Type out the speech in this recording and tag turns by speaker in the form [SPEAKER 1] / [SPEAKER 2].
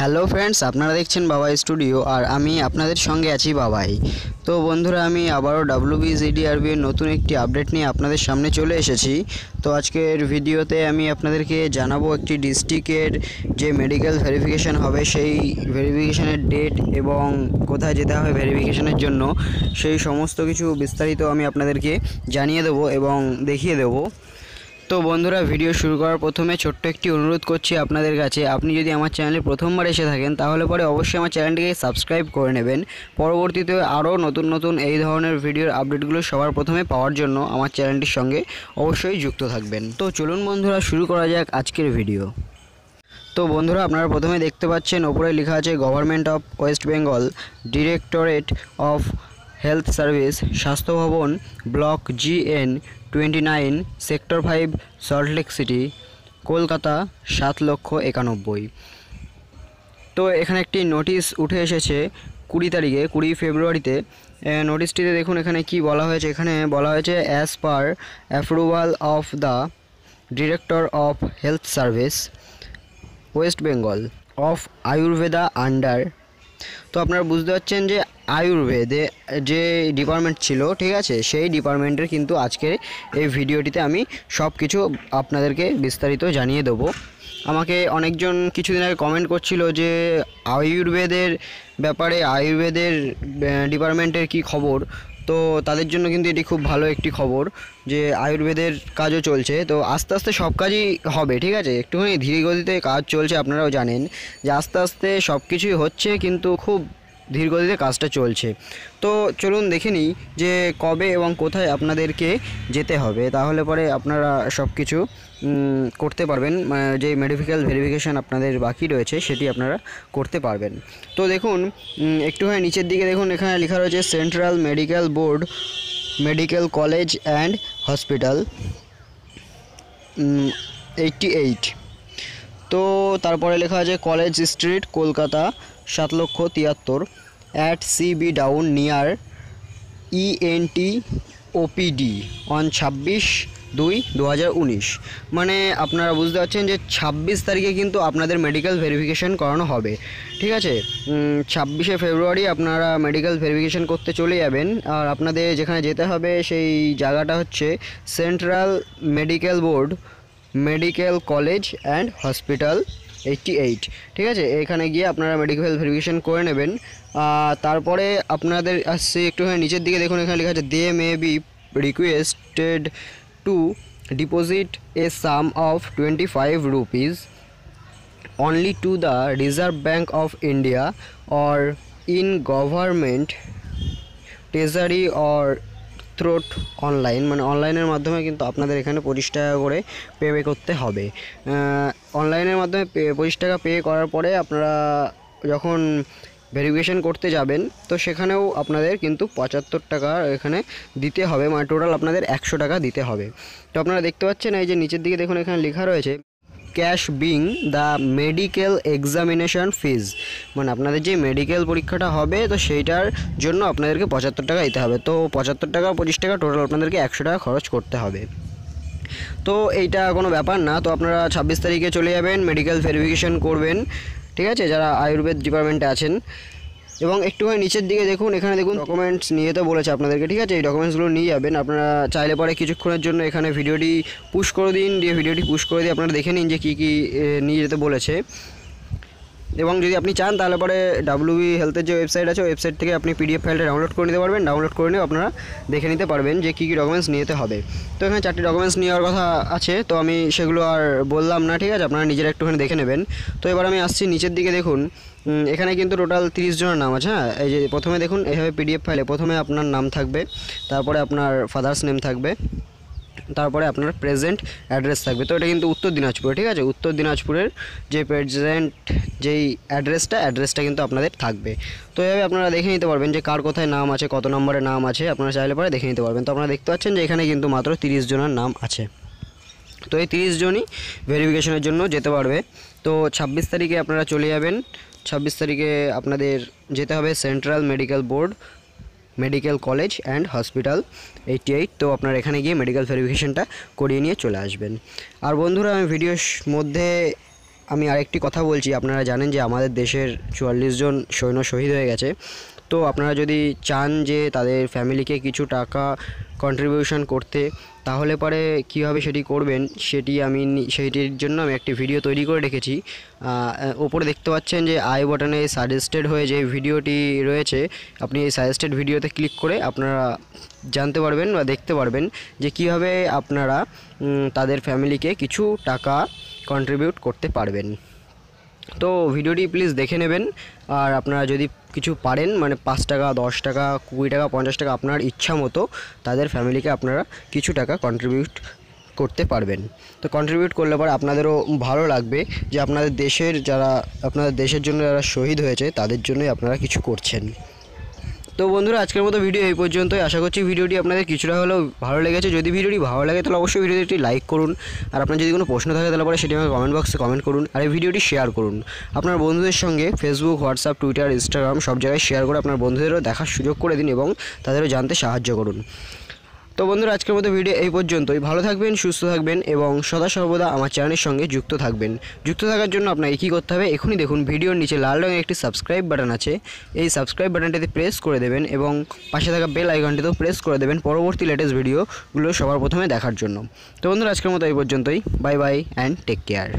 [SPEAKER 1] Hello friends আপনারা দেখছেন বাবাই স্টুডিও আর আমি আপনাদের সঙ্গে আছি বাবাই। তো বন্ধুরা, আমি আবারও ডাব্লিউবিজিডিআরবি এর নতুন একটি আপডেট নিয়ে আপনাদের সামনে চলে এসেছি। তো আজকের ভিডিওতে আমি আপনাদেরকে জানাব একটি ডিস্ট্রিক্টের যে মেডিকেল ভেরিফিকেশান হবে, সেই ভেরিফিকেশানের ডেট এবং কোথায় যেতে হবে ভেরিফিকেশানের জন্য, সেই সমস্ত কিছু বিস্তারিত আমি আপনাদেরকে জানিয়ে দেবো এবং দেখিয়ে দেবো। তো বন্ধুরা, ভিডিও শুরু করার প্রথমে ছোট্ট একটি অনুরোধ করছি আপনাদের কাছে। আপনি যদি আমার চ্যানেলে প্রথমবার এসে থাকেন, তাহলে পরে অবশ্যই আমার চ্যানেলটিকে সাবস্ক্রাইব করে নেবেন। পরবর্তীতে আরও নতুন নতুন এই ধরনের ভিডিওর আপডেটগুলো সবার প্রথমে পাওয়ার জন্য আমার চ্যানেলটির সঙ্গে অবশ্যই যুক্ত থাকবেন। তো চলুন বন্ধুরা, শুরু করা যাক আজকের ভিডিও। তো বন্ধুরা, আপনারা প্রথমে দেখতে পাচ্ছেন, ওপরে লেখা আছে government of West Bengal directorate of health service, স্বাস্থ্য ভবন, block G N twenty nine, sector five Salt Lake city, Kolkata, সাত লক্ষ একানব্বই। তো এখানে একটি নোটিশ উঠে এসেছে কুড়ি তারিখে, কুড়ি ফেব্রুয়ারিতে। নোটিশটিতে দেখুন এখানে কি বলা হয়েছে। এখানে বলা হয়েছে as per approval of the director of health service West Bengal of Ayurveda under তো আপনারা বুঝতে পারছেন যে আয়ুর্বেদে যে ডিপার্টমেন্ট ছিল, ঠিক আছে? সেই ডিপার্টমেন্টের কিন্তু আজকের এই ভিডিওটিতে আমি সব কিছু আপনাদেরকে বিস্তারিত জানিয়ে দেবো। আমাকে অনেকজন কিছুদিন আগে কমেন্ট করছিল যে, আয়ুর্বেদের ব্যাপারে, আয়ুর্বেদের ডিপার্টমেন্টের কি খবর? তো তাদের জন্য কিন্তু এটি খুব ভালো একটি খবর যে, আয়ুর্বেদের কাজও চলছে। তো আস্তে আস্তে সব কাজই হবে, ঠিক আছে? একটুখানি ধীরে গতিতে কাজ চলছে, আপনারাও জানেন। যে আস্তে আস্তে সব কিছুই হচ্ছে, কিন্তু খুব ধীর গতিতে কাজটা চলছে। তো চলুন দেখে নিই যে কবে এবং কোথায় আপনাদেরকে যেতে হবে। তাহলে পরে আপনারা সব কিছু করতে পারবেন। যে মেডিফিক্যাল ভেরিফিকেশান আপনাদের বাকি রয়েছে সেটি আপনারা করতে পারবেন। তো দেখুন উম, একটুখানি নিচের দিকে দেখুন এখানে লেখা রয়েছে central medical board medical college and hospital eighty eight তো তারপরে লেখা আছে কলেজ স্ট্রিট কলকাতা সাত লক্ষ তিয়াত্তর at CB down near ENT OPD on ছাব্বিশ দুই দু মানে আপনারা বুঝতে পারছেন যে ছাব্বিশ তারিখে কিন্তু আপনাদের মেডিকেল ভেরিফিকেশন করানো হবে। ঠিক আছে? ছাব্বিশে ফেব্রুয়ারি আপনারা মেডিকেল ভেরিফিকেশন করতে চলে যাবেন। আর আপনাদের যেখানে যেতে হবে সেই জায়গাটা হচ্ছে central medical board medical college and hospital eighty eight ঠিক আছে? এখানে গিয়ে আপনারা মেডিকেল ভেরিফিকেশন করে নেবেন। তারপরে আপনাদের আসছে একটুখানি নিচের দিকে, দেখুন এখানে লেখা আছে they may be requested to deposit a sum of twenty five rupees only to the Reserve Bank of India or in government, treasury or through online মানে অনলাইনের মাধ্যমে কিন্তু আপনাদের এখানে পঁচিশ টাকা করে পে করতে হবে। অনলাইনের মাধ্যমে পঁচিশ টাকা পে করার পরে আপনারা যখন ভেরিফিকেশন করতে যাবেন, তো সেখানেও আপনাদের কিন্তু পঁচাত্তর টাকা এখানে দিতে হবে মানে টোটাল আপনাদের একশো টাকা দিতে হবে। তো আপনারা দেখতে পাচ্ছেন এই যে নিচের দিকে দেখুন এখানে লেখা রয়েছে cash being the medical examination fees. মানে আপনাদের যে মেডিকেল পরীক্ষাটা হবে, তো সেইটার জন্য আপনাদেরকে পঁচাত্তর টাকা দিতে হবে। তো পঁচাত্তর টাকা, পঁচিশ টাকা টোটাল আপনাদেরকে একশো টাকা খরচ করতে হবে। তো এইটা কোনো ব্যাপার না। তো আপনারা ছাব্বিশ তারিখে চলে যাবেন মেডিকেল ভেরিফিকেশন করবেন। ঠিক আছে? যারা আয়ুর্বেদ ডিপার্টমেন্টে আছেন। এবং একটুখানি নিচের দিকে দেখুন, এখানে দেখুন ডকুমেন্টস নিয়ে তো বলেছে আপনাদেরকে, ঠিক আছে? এই ডকুমেন্টসগুলো নিয়ে যাবেন। আপনারা চাইলে পরে কিছুক্ষণের জন্য এখানে ভিডিওটি পুশ করে দিন, দিয়ে ভিডিওটি পুশ করে দিয়ে আপনারা দেখে নিন যে কী কী নিয়ে যেতে বলেছে। এবং যদি আপনি চান, তাহলে পরে ডাব্লিউবি হেলথের যে ওয়েবসাইট আছে ওয়েবসাইট থেকে আপনি পিডিএফ ফাইলটা ডাউনলোড করে নিতে পারবেন। ডাউনলোড করে নিয়ে আপনারা দেখে নিতে পারবেন যে কী কী ডকুমেন্টস নিতে হবে। তো এখানে চারটি ডকুমেন্টস নেওয়ার কথা আছে, তো আমি সেগুলো আর বললাম না, ঠিক আছে? আপনারা নিজেরা একটুখানি দেখে নেবেন। তো এবার আমি আসছি নিচের দিকে দেখুন। এখানে কিন্তু টোটাল তিরিশ জনের নাম আছে হ্যাঁ? এই যে প্রথমে দেখুন এইভাবে পিডিএফ ফাইলে প্রথমে আপনার নাম থাকবে, তারপরে আপনার ফাদার্স নেম থাকবে। তারপরে আপনার প্রেজেন্ট অ্যাড্রেস থাকবে। তো এটা কিন্তু উত্তর দিনাজপুরে, ঠিক আছে? উত্তর দিনাজপুরের যে প্রেজেন্ট যেই অ্যাড্রেসটা অ্যাড্রেসটা কিন্তু আপনাদের থাকবে। তো এভাবে আপনারা দেখে নিতে পারবেন যে কার কোথায় নাম আছে, কত নম্বরে নাম আছে, আপনারা চাইলে পরে দেখে নিতে পারবেন। তো আপনারা দেখতে পাচ্ছেন যে এখানে কিন্তু মাত্র তিরিশ জনের নাম আছে। তো এই তিরিশ জনই ভেরিফিকেশনের জন্য যেতে পারবে। তো ছাব্বিশ তারিখে আপনারা চলে যাবেন। ছাব্বিশ তারিখে আপনাদের যেতে হবে central medical board medical college and hospital eighty eight. তো আপনার এখানে গিয়ে মেডিকেল ভেরিফিকেশানটা করিয়ে নিয়ে চলে আসবেন। আর বন্ধুরা, আমি ভিডিওর মধ্যে আমি আরেকটি কথা বলছি। আপনারা জানেন যে আমাদের দেশের চুয়াল্লিশ জন সৈন্য শহীদ হয়ে গেছে। তো আপনারা যদি চান যে তাদের ফ্যামিলিকে কিছু টাকা কন্ট্রিবিউশন করতে, তাহলে পরে কীভাবে সেটি করবেন, সেটি আমি সেইটির জন্য আমি একটি ভিডিও তৈরি করে রেখেছি। ওপরে দেখতে পাচ্ছেন যে আই বাটনে সাজেস্টেড হয়ে যে ভিডিওটি রয়েছে, আপনি এই সাজেস্টেড ভিডিওতে ক্লিক করে আপনারা জানতে পারবেন বা দেখতে পারবেন যে কীভাবে আপনারা তাদের ফ্যামিলিকে কিছু টাকা কন্ট্রিবিউট করতে পারবেন। তো ভিডিওটি প্লিজ দেখে নেবেন। আর আপনারা যদি কিছু পারেন মানে পাঁচ টাকা, দশ টাকা, কুড়ি টাকা, পঞ্চাশ টাকা আপনার ইচ্ছা মতো, তাদের ফ্যামিলিকে আপনারা কিছু টাকা কন্ট্রিবিউট করতে পারবেন। তো কন্ট্রিবিউট করলে পরে আপনাদেরও ভালো লাগবে যে আপনাদের দেশের যারা, আপনাদের দেশের জন্য যারা শহীদ হয়েছে, তাদের জন্যই আপনারা কিছু করছেন। তো বন্ধুরা, আজকের মতো ভিডিও এই পর্যন্তই। আশা করছি ভিডিওটি আপনাদের কিছুটা হলেও ভালো লেগেছে। যদি ভিডিওটি ভালো লাগে, তাহলে অবশ্যই ভিডিওটি একটি লাইক করুন। আর আপনার যদি কোনো প্রশ্ন থাকে, তাহলে পরে সেটি আমাকে কমেন্ট বক্সে কমেন্ট করুন আর এই ভিডিওটি শেয়ার করুন। আপনার বন্ধুদের সঙ্গে ফেসবুক হোয়াটসঅ্যাপ টুইটার ইনস্টাগ্রাম সব জায়গায় শেয়ার করে আপনার বন্ধুদেরও দেখার সুযোগ করে দিন এবং তাদেরও জানতে সাহায্য করুন। তো বন্ধুরা, আজকের মতো ভিডিও এই পর্যন্তই। ভালো থাকবেন, সুস্থ থাকবেন এবং সদা সর্বদা আমার চ্যানেলের সঙ্গে যুক্ত থাকবেন। যুক্ত থাকার জন্য আপনাকে কী করতে হবে, এখনই দেখুন ভিডিওর নিচে লাল রঙের একটি সাবস্ক্রাইব বাটন আছে। এই সাবস্ক্রাইব বাটনটিতে প্রেস করে দেবেন এবং পাশে থাকা বেল আইকনটিতেও প্রেস করে দেবেন পরবর্তী লেটেস্ট ভিডিওগুলো সবার প্রথমে দেখার জন্য। তো বন্ধুরা, আজকের মতো এই পর্যন্তই। Bye bye and take care